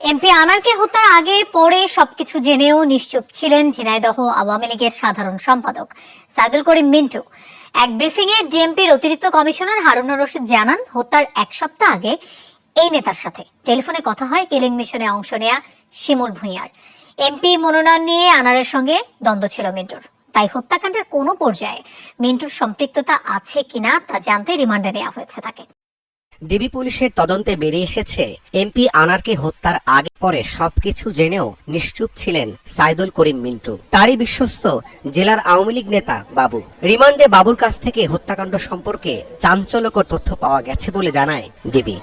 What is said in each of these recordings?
MP আনারকে হত্যার আগে পরে সবকিছু জেনেও নিশ্চুপ ছিলেন ঝিনাইদহ আওয়ামী লীগের সাধারণ সম্পাদক। সাইদুল করিম মিন্টু, এক ব্রিফিং এ ডিএমপির অতিরিক্ত কমিশনার হারুনুর রশিদ জানান, হত্যার এক সপ্তাহ আগে এই নেতার সাথে। টেলিফোনে কথা হয় কিলিং মিশনে অংশ নেয়া শিমুল ভূঁইয়ার। এমপি মনোনয়ন নিয়ে আনারের সঙ্গে দ্বন্দ্ব ছিল মিন্টুর। তাই হত্যাকাণ্ডের কোনো পর্যায়ে মিন্টুর সম্পৃক্ততা আছে কিনা তা জানতে রিমান্ডে নেওয়া হয়েছে তাকে। ডিবি পুলিশের তদন্তে বেরিয়ে এসেছে। এমপি আনারকে হত্যার আগে পরে সবকিছু জেনেও নিশ্চুপ ছিলেন সাইদুল করিম মিন্টু। তারই বিশ্বস্ত জেলার আওয়ামী লীগ নেতা বাবু। রিমান্ডে বাবুর কাছ থেকে হত্যাকাণ্ড সম্পর্কে চাঞ্চল্যকর তথ্য পাওয়া গেছে বলে জানায় ডিবি।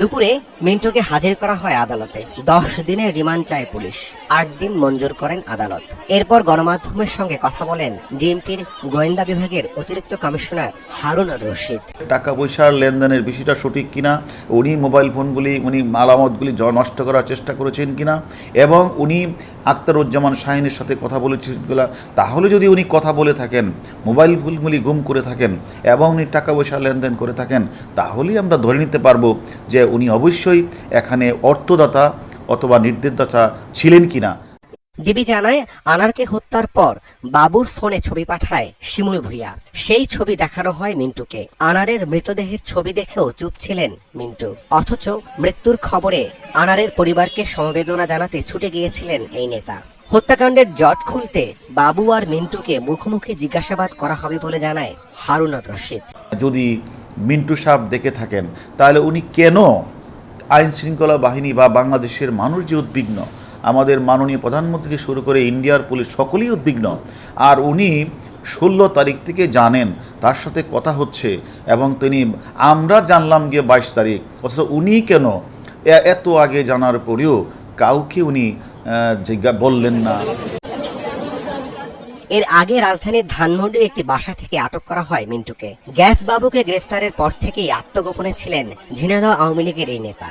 দুপুরে মিন্টুকে হাজির করা হয় আদালতে। দশ দিনের রিমান্ড চায় পুলিশ, আট দিন মঞ্জুর করেন আদালত। এরপর গণমাধ্যমের সঙ্গে কথা বলেন ডিএমপির গোয়েন্দা বিভাগের অতিরিক্ত কমিশনার হারুন রশিদ। টাকা পয়সার লেনদেনের বিষয়টা সঠিক কিনা, উনি মোবাইল ফোনগুলি, উনি মালামতগুলি নষ্ট করার চেষ্টা করেছেন কিনা, এবং উনি আক্তারুজ্জামান শাহিনের সাথে কথা বলেছেন কিনা, তাহলে যদি উনি কথা বলে থাকেন, মোবাইল ফোনগুলি গুম করে থাকেন, এবং উনি টাকা পয়সা লেনদেন করে থাকেন, তাহলেই আমরা ধরে নিতে পারব যে উনি অবশ্যই এখানে অর্থদাতা অথবা নির্দেশদাতা ছিলেন কিনা। ডিবি জানায় আনারকে হত্যার পর বাবুর ফোনে ছবি পাঠায় শিমুল ভুইয়া। সেই ছবি দেখানো হয় মিন্টুকে। আনারের মৃতদেহের ছবি দেখেও চুপ ছিলেন মিন্টু। অথচ মৃত্যুর খবরে আনারের পরিবারকে সমবেদনা জানাতে ছুটে গিয়েছিলেন এই নেতা। হত্যাকাণ্ডের জট খুলতে বাবু আর মিন্টুকে মুখোমুখি জিজ্ঞাসাবাদ করা হবে বলে জানায় হারুন রশিদ। যদি মিন্টু সাহেব দেখে থাকেন। তাহলে উনি কেন আইন শৃঙ্খলা বাহিনী বা বাংলাদেশের মানুষ যে উদ্বিগ্ন? আমাদের মাননীয় প্রধানমন্ত্রী শুরু করে ইন্ডিয়ার পুলিশ সকলেই উদ্বিগ্ন। আর উনি ষোলো তারিখ থেকে জানেন, তার সাথে কথা হচ্ছে এবং তিনি, আমরা জানলাম গিয়ে বাইশ তারিখ। অথচ উনি কেন? এত আগে জানার পরেও কাউকে উনি বললেন না। এর আগে রাজধানীর ধানমন্ডির একটি বাসা থেকে আটক করা হয় মিন্টুকে। গ্যাস বাবুকে গ্রেফতারের পর থেকেই আত্মগোপনে ছিলেন ঝিনাইদহ আওয়ামী লীগের এই নেতা।